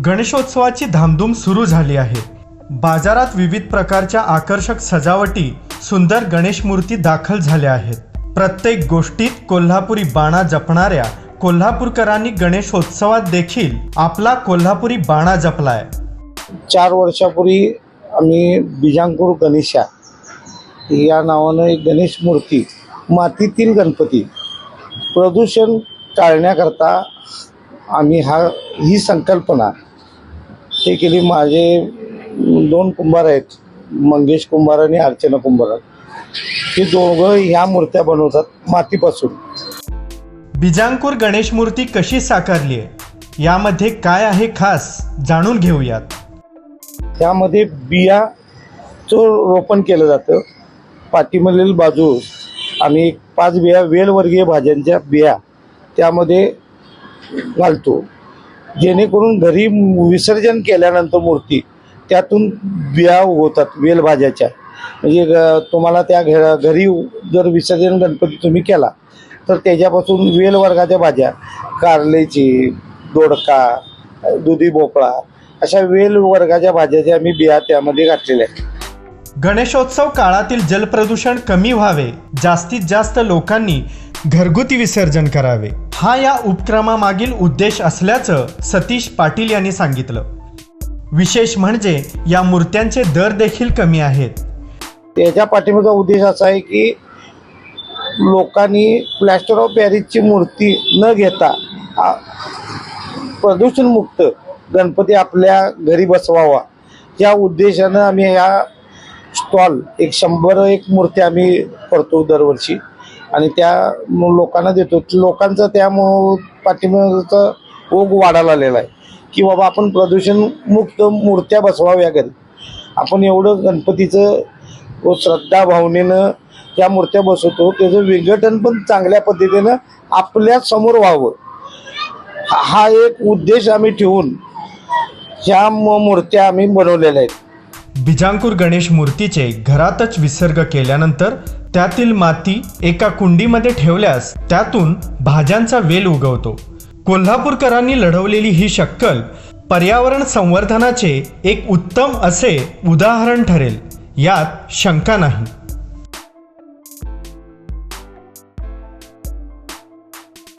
गणेशोत्सवाची धामधूम सुरू झाली आहे. बाजारात विविध प्रकारच्या आकर्षक सजावटी सुंदर गणेश मूर्ती दाखल झाल्या आहेत. प्रत्येक गोष्टीत कोल्हापुरी बाणा जपणाऱ्या कोल्हापूरकरांनी गणेशोत्सवात देखील आपला कोल्हापुरी बाणा जपलाय. चार वर्षापूर्वी आम्ही बिजांकूर गणेशा या नावानं एक गणेश मूर्ती मातीतील गणपती प्रदूषण टाळण्याकरता आम्ही हा ही संकल्पना हे केली. माझे दोन कुंभार आहेत मंगेश कुंभार आणि अर्चना कुंभार. हे दोघं ह्या मूर्त्या बनवतात मातीपासून. बिजांकूर गणेश मूर्ती कशी साकारली आहे? यामध्ये काय आहे खास? जाणून घेऊयात. त्यामध्ये बियाचं रोपण केलं जातं. पाठीमधील बाजू आम्ही पाच बिया वेलवर्गीय भाज्यांच्या बिया त्यामध्ये घालतो. जेणेकरून घरी विसर्जन केल्यानंतर मूर्ती त्यातून बिया उगवतात वेलभाज्याच्या. म्हणजे ग- तुम्हाला त्या घरा घरी जर विसर्जन गणपती तुम्ही केला तर त्याच्यापासून वेल वर्गाच्या भाज्या कारलेची दोडका दुधी भोपळा अशा वेल वर्गाच्या भाज्याच्या आम्ही बिया त्यामध्ये घातलेल्या आहेत. गणेशोत्सव काळातील जलप्रदूषण कमी व्हावे जास्तीत जास्त लोकांनी घरगुती विसर्जन करावे. हा या उपक्रमामागील उद्देश असल्याचं सतीश पाटील यांनी सांगितलं. विशेष म्हणजे या मूर्त्यांचे दर देखील कमी आहेत. त्याच्या पाठीमागचा उद्देश असा आहे की लोकांनी प्लॅस्टर ऑफ पॅरिसची मूर्ती न घेता प्रदूषणमुक्त गणपती आपल्या घरी बसवावा. या उद्देशानं आम्ही ह्या स्टॉल एक शंभर एक मूर्ती आम्ही करतो दरवर्षी. आणि त्या लोकांना देतो. लोकांचा त्या मो- पाठीमागचा ओघ वाढायला आलेला आहे. की बाबा आपण प्रदूषण मुक्त मूर्त्या बसवाव्या घरी. आपण एवढं गणपतीचं व श्रद्धा भावनेनं त्या मूर्त्या बसवतो. त्याचं विघटन पण चांगल्या पद्धतीनं आपल्यासमोर व्हावं. हा- एक उद्देश आम्ही ठेवून ह्या म- मूर्त्या आम्ही बनवलेल्या आहेत. बिजांकूर गणेश मूर्तीचे घरातच विसर्ग केल्यानंतर त्यातील माती एका कुंडीमध्ये ठेवल्यास त्यातून भाज्यांचा वेल उगवतो. कोल्हापूरकरांनी लढवलेली ही शक्कल पर्यावरण संवर्धनाचे एक उत्तम असे उदाहरण ठरेल. यात शंका नाही.